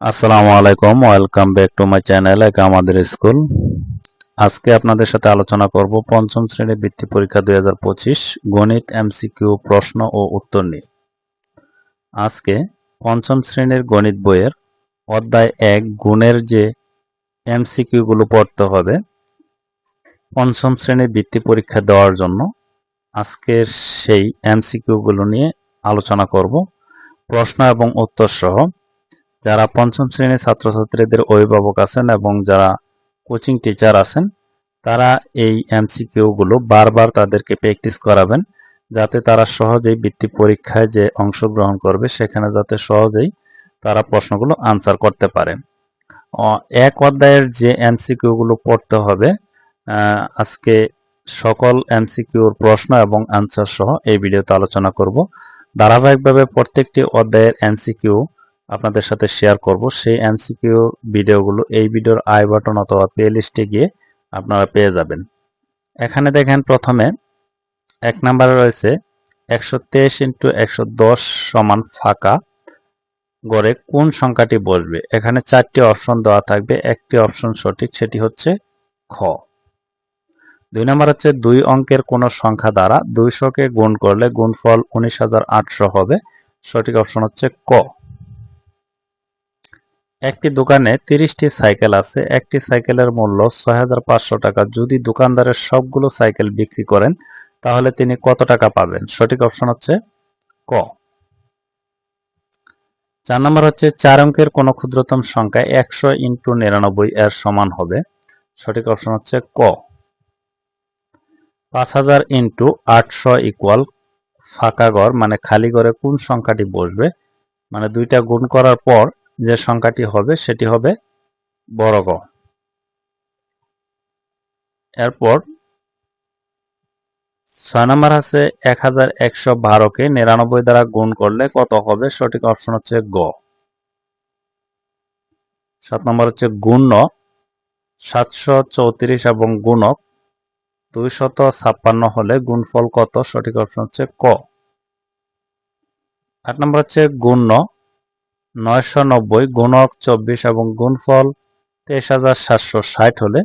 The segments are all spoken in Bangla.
আসসালামু আলাইকুম, welcome back to my channel, এক আমাদের স্কুল। আজকে আপনাদের সাথে আলোচনা করব পঞ্চম শ্রেণির বৃত্তি পরীক্ষা দুই হাজার পঁচিশ, গণিত, এমসিকিউ, প্রশ্ন ও উত্তর নিয়ে। আজকে পঞ্চম শ্রেণির গণিত বইয়ের অধ্যায় এক গুণের যে এমসিকিউ গুলো পড়তে হবে, পঞ্চম শ্রেণির বৃত্তি পরীক্ষা দেওয়ার জন্য আজকের সেই এমসিকিউ গুলো নিয়ে আলোচনা করব। প্রশ্ন এবং উত্তর সহ যারা পঞ্চম শ্রেণির ছাত্রছাত্রীদের অভিভাবক আছেন এবং যারা কোচিং টিচার আছেন, তারা এই এমসিকিউ গুলো বারবার তাদেরকে প্র্যাকটিস করাবেন, যাতে তারা সহজেই বৃত্তি পরীক্ষায় যে অংশগ্রহণ করবে সেখানে যাতে সহজেই তারা প্রশ্নগুলো আনসার করতে পারে। এক অধ্যায়ের যে এমসিকিউ গুলো পড়তে হবে আজকে সকল এমসিকিউর প্রশ্ন এবং আনসার সহ এই ভিডিওতে আলোচনা করব। ধারাবাহিকভাবে প্রত্যেকটি অধ্যায়ের এমসিকিউ আপনাদের সাথে শেয়ার করব। সেই এমসিকিউ ভিডিওগুলো, এই ভিডিওর আই বাটন অথবা প্লে লিস্টে গিয়ে আপনারা পেয়ে যাবেন। এখানে দেখেন প্রথমে এক নম্বরে রয়েছে একশো তেইশ ইন্টু একশো দশ সমান ফাঁকা গড়ে কোন সংখ্যাটি বসবে? এখানে চারটি অপশন দেওয়া থাকবে, একটি অপশন সঠিক সেটি হচ্ছে খ। দুই নম্বর হচ্ছে দুই অঙ্কের কোন সংখ্যা দ্বারা দুইশোকে গুণ করলে গুণফল উনিশ হাজার আটশো হবে। সঠিক অপশন হচ্ছে ক। একটি দোকানে তিরিশটি সাইকেল আছে। একটি সাইকেলের মূল্য ছয় হাজার পাঁচশো টাকা। যদি দোকানদারের সবগুলো সাইকেল বিক্রি করেন, তাহলে তিনি কত টাকা পাবেন? সঠিক অপশন হচ্ছে ক। চার নম্বর হচ্ছে চার অঙ্কের কোন ক্ষুদ্রতম সংখ্যা একশো ইন্টু নিরানব্বই এর সমান হবে। সঠিক অপশন হচ্ছে ক। পাঁচ হাজার ইন্টু আটশো ইকুয়াল ফাঁকা ঘর মানে খালি ঘরে কোন সংখ্যাটি বসবে? মানে দুইটা গুণ করার পর যে সংখ্যাটি হবে সেটি হবে বড় গ এরপর ছয় নম্বর আছে এক হাজার একশো বারোকে নিরানব্বই দ্বারা গুণ করলে কত হবে? সঠিক অপশন হচ্ছে গ। সাত নম্বর হচ্ছে গুণ্য সাতশো চৌত্রিশ এবং গুণক দুইশত ছাপ্পান্ন হলে গুণফল কত? সঠিক অপশন হচ্ছে ক। আট নম্বর হচ্ছে গুণ্য নয়শো নব্বই গুণক চব্বিশ এবং গুণফল তেইশ হাজার সাতশো ষাট হলে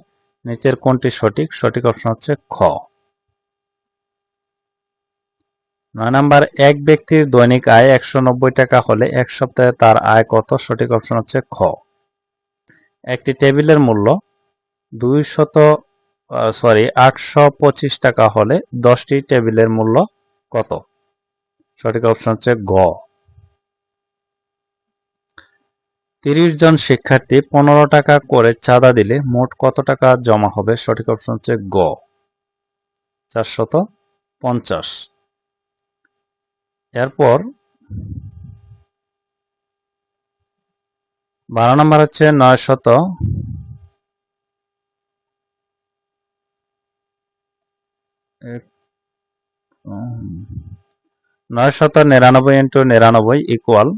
নিচের কোনটি সঠিক? সঠিক অপশন হচ্ছে খ। নয় নাম্বার, এক ব্যক্তির দৈনিক আয় একশো নব্বই টাকা হলে এক সপ্তাহে তার আয় কত? সঠিক অপশন হচ্ছে খ। একটি টেবিলের মূল্য দুইশত সরি আটশো পঁচিশ টাকা হলে দশটি টেবিলের মূল্য কত? সঠিক অপশন হচ্ছে গ। তিরিশ জন শিক্ষার্থী পনেরো টাকা করে চাঁদা দিলে মোট কত টাকা জমা হবে? সঠিক অপশন হচ্ছে গ। চারশত পঞ্চাশ। এরপর বারো নম্বর হচ্ছে নয় শত নয় শত নিরানব্বই ইন্টু নিরানব্বই ইকুয়াল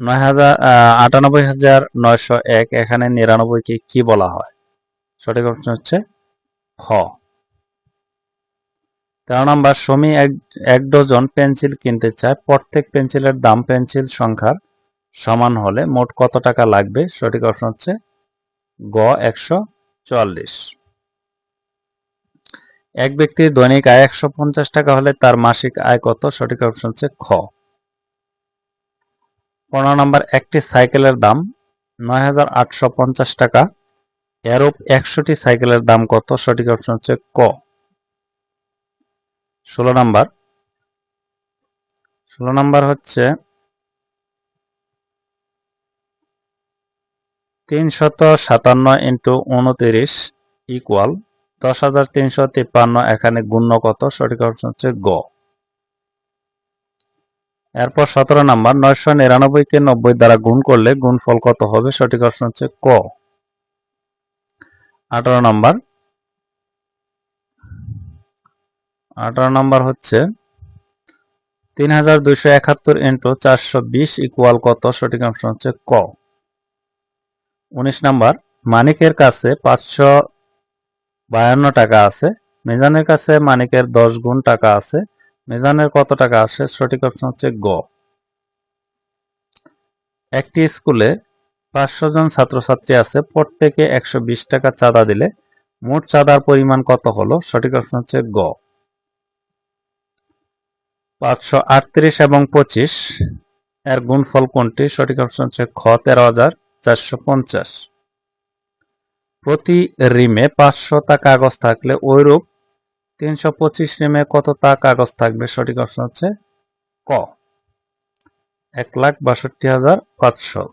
নয় হাজার আটানব্বই হাজার নয়শো এক, এখানে নিরানব্বইকে কি বলা হয়? সঠিক অপশন হচ্ছে খ। তেরো নম্বর, সমী এক এক ডজন পেন্সিল কিনতে চায়। প্রত্যেক পেন্সিলের দাম পেন্সিল সংখ্যার সমান হলে মোট কত টাকা লাগবে? সঠিক অপশন হচ্ছে গ, একশো চুয়াল্লিশ। এক ব্যক্তির দৈনিক আয় একশো পঞ্চাশ টাকা হলে তার মাসিক আয় কত? সঠিক অপশন হচ্ছে খ। পনেরো নম্বর, একটি সাইকেলের দাম নয় হাজার আটশো পঞ্চাশ টাকা। এরূপ একশোটি সাইকেলের দাম কত? সঠিক অপশন হচ্ছে ক। ষোলো নাম্বার। ষোলো নাম্বার হচ্ছে তিনশত সাতান্ন ইন্টু উনতিরিশ ইকুয়াল দশ হাজার তিনশো তিপ্পান্ন, এখানে গুণ্য কত? সঠিক অপশন হচ্ছে গ। এরপর সতেরো নাম্বার, নয়শো নিরানব্বইকে নব্বই দ্বারা গুণ করলে গুণফল কত হবে? সঠিক অপশন হচ্ছে ক। আঠারো নাম্বার। আঠারো নাম্বার হচ্ছে তিন হাজার দুইশো একাত্তর ইন্টু চারশো বিশ ইকুয়াল কত? সঠিক অপশন হচ্ছে ক। উনিশ নাম্বার, মানিকের কাছে পাঁচশো বায়ান্ন টাকা আছে। মিজানের কাছে মানিকের দশ গুণ টাকা আছে। মিজানের কত টাকা আছে? সঠিক অপশন হচ্ছে গ। একটি স্কুলে পাঁচশো জন ছাত্রছাত্রী আছে, প্রত্যেকে একশো বিশ টাকা চাঁদা দিলে। মোট চাঁদার পরিমাণ কত হলো? সঠিক অপশন হচ্ছে গ। পাঁচশো আটত্রিশ এবং পঁচিশ, এর গুণফল কোনটি? সঠিক অপশন হচ্ছে খ, তেরো হাজার চারশো পঞ্চাশ। প্রতি রিমে পাঁচশো টাকা কাগজ থাকলে ওইরূপ তিনশো পঁচিশ রিমে কতটা কাগজ থাকবে? সঠিক অপশন হচ্ছে ক। এক লাখ বাষট্টি হাজার পাঁচশো।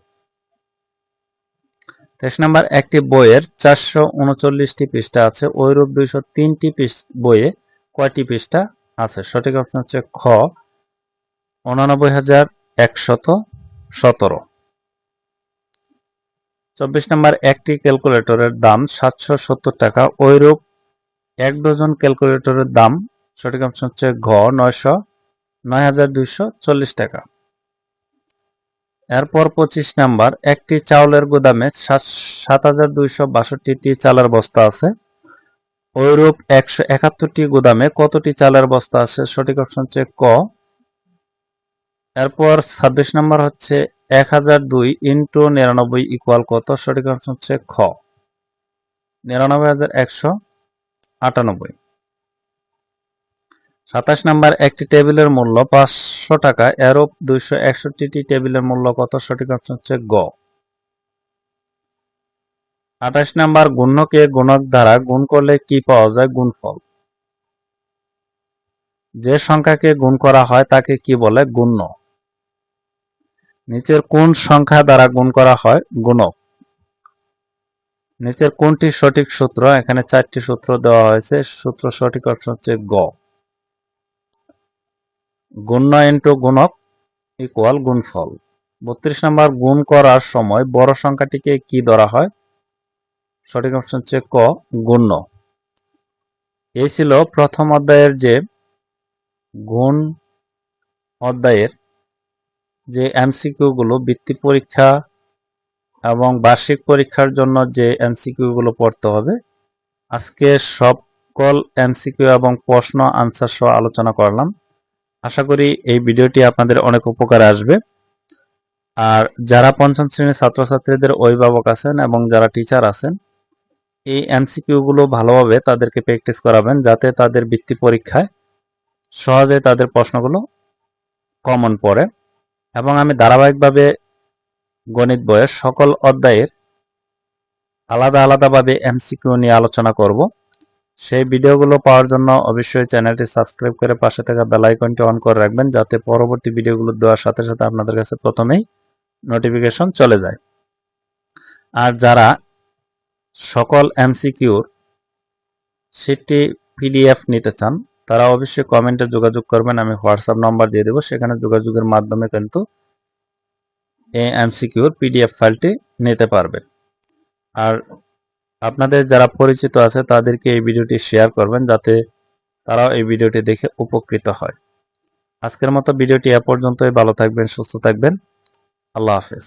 তেইশ নম্বর, একটি বইয়ের চারশো উনচল্লিশটি পৃষ্ঠা আছে। ওইরূপ দুইশো তিনটি বইয়ে কয়টি পৃষ্ঠা আছে? সঠিক অপশন হচ্ছে খ, উনানব্বই হাজার একশত সতেরো। চব্বিশ নম্বর, একটি ক্যালকুলেটরের দাম সাতশো সত্তর টাকা। ওইরূপ এক ডজন ক্যালকুলেটরের দাম, সঠিক অপশন হচ্ছে ঘ, নয়শো, নয় হাজার দুইশো চল্লিশ টাকা। এরপর পঁচিশ নাম্বার, একটি চাউলের গুদামে সাত হাজার দুইশো চালের বস্তা আছে। ওইরূপ একশো একাত্তরটি গুদামে কতটি চালের বস্তা আছে? সঠিক অপশন হচ্ছে ক। এরপর ছাব্বিশ নাম্বার হচ্ছে এক হাজার দুই ইন্টু নিরানব্বই ইকুয়াল কত? সঠিক অপশন হচ্ছে খ। নিরানব্বই হাজার একশো আটানব্বই। সাতাশ নাম্বার, একটি টেবিলের মূল্য পাঁচশো টাকা, এরূপ দুইশো একষট্টি টেবিলের মূল্য কত? সঠিক অপশন হচ্ছে গ। আঠাশ নাম্বার গুণ্যকে গুণক দ্বারা গুণ করলে কি পাওয়া যায়? গুণফল। যে সংখ্যাকে গুণ করা হয়, তাকে কি বলে? গুণ্য। নিচের কোন সংখ্যা দ্বারা গুণ করা হয়? গুণক। নিচের কোনটি সঠিক সূত্র? এখানে চারটি সূত্র দেওয়া হয়েছে। সূত্র সঠিক অপশন হচ্ছে গ। গুণ্য ইন্টু গুণক ইকুয়াল গুণফল। বত্রিশ নম্বর গুণ করার সময় বড় সংখ্যাটিকে কি ধরা হয়? সঠিক অপশন হচ্ছে ক, গুণ্য। এই ছিল প্রথম অধ্যায়ের যে গুণ অধ্যায়ের যে এমসিকিউ গুলো, বৃত্তি পরীক্ষা এবং বার্ষিক পরীক্ষার জন্য যে এমসিকিউ গুলো পড়তে হবে, আজকে সকল এমসিকিউ এবং প্রশ্ন আনসার সহ আলোচনা করলাম। আশা করি এই ভিডিওটি আপনাদের অনেক উপকারে আসবে। আর যারা পঞ্চম শ্রেণির ছাত্রছাত্রীদের অভিভাবক আছেন এবং যারা টিচার আছেন, এই এমসিকিউ গুলো ভালোভাবে তাদেরকে প্র্যাকটিস করাবেন যাতে তাদের বৃত্তি পরীক্ষায় সহজে তাদের প্রশ্নগুলো কমন পড়ে। এবং আমি ধারাবাহিকভাবে গণিত বইয়ের সকল অধ্যায়ের আলাদা আলাদাভাবে এমসিকিউ নিয়ে আলোচনা করব। সেই ভিডিওগুলো পাওয়ার জন্য অবশ্যই চ্যানেলটি সাবস্ক্রাইব করে পাশে থাকা বেল আইকনটি অন করে রাখবেন, যাতে পরবর্তী ভিডিওগুলো দেওয়ার সাথে সাথে আপনাদের কাছে প্রথমেই নোটিফিকেশন চলে যায়। আর যারা সকল এমসিকিউর সেটি পিডিএফ নিতে চান, তারা অবশ্যই কমেন্টে যোগাযোগ করবেন, আমি হোয়াটসঅ্যাপ নাম্বার দিয়ে দেবো, সেখানে যোগাযোগের মাধ্যমে কিন্তু এই এমসিকিউর পিডিএফ ফাইলটি নিতে পারবেন আর আপনাদের যারা পরিচিত আছে, তাদেরকে এই ভিডিওটি শেয়ার করবেন যাতে তারাও এই ভিডিওটি দেখে উপকৃত হয়। আজকের মতো ভিডিওটি এ পর্যন্তই। ভালো থাকবেন, সুস্থ থাকবেন। আল্লাহ হাফেজ।